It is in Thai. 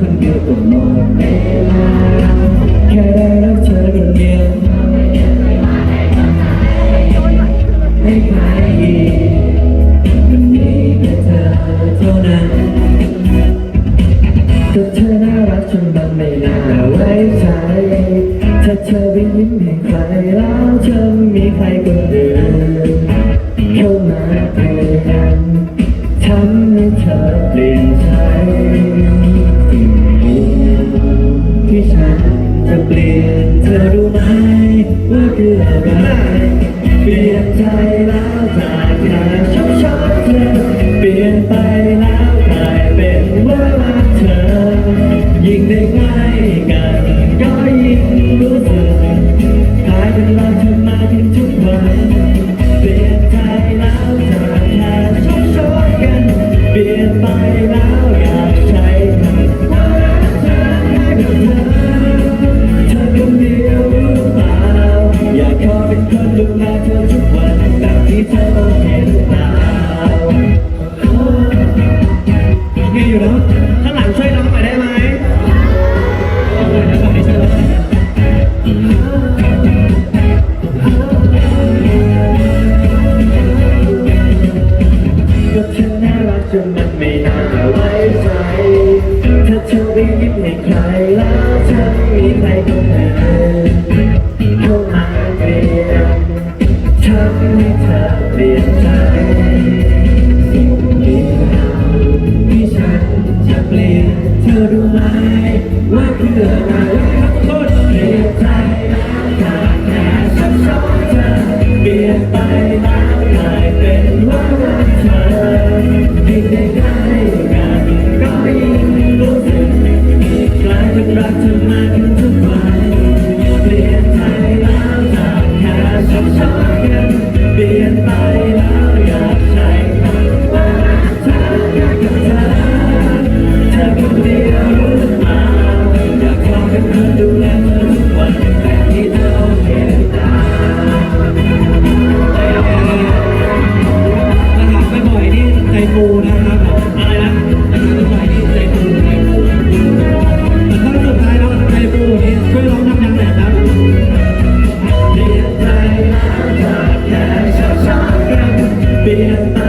คนเดียวตัวนอนแค่ได้รักเธอคนเดียวไม่ใครอีกมันมีแค่เธอเท่านั้นก็เธอน่ารักจนมันไม่น่าไว้ใจถ้าเธอไปยิ้มให้ใครแล้วจะมีใครคนอื่น เปลี่ยนเธอรู้ไหมว่าคืออะไรเปลี่ยนใจแล้วจากแค่ชอบชอบเธอเปลี่ยนไปแล้วกลายเป็นว่ารักเธอ ยิ่งได้ใกล้กันก็ยิ่งรู้สึกกลายเป็นเราเธอมาถึงทุกวันเปลี่ยนใจแล้วจากแค่ชอบชอบกันเปลี่ยนไปแล้วอยากใช้คำว่ารักเธอให้กับเธอ มีอยู่เนาะข้างหลังช่วยน้องหน่อยได้ไหมเอาเลยนะฝั่งนี้ช่วยน้องก็เธอน่ารักจนมันไม่น่าไว้ใจถ้าเธอได้ยิ้มให้ใครแล้วจะมีใครคนอื่น เปลี่ยนใจที่ฉันจะเปลี่ยนเธอรู้ไหมว่าคืออะไรโทษเปลี่ยากแค่ชอบเธอเปลี่ยนไปตามกลายเป็นรักเธอยิ่งได้ได้งานก็ยิ่รู้สึกกลายเป็รักเธอมากขึ้นทุกวันเปลี่ยนใจแล้วจากแค่ชอบ Bitter.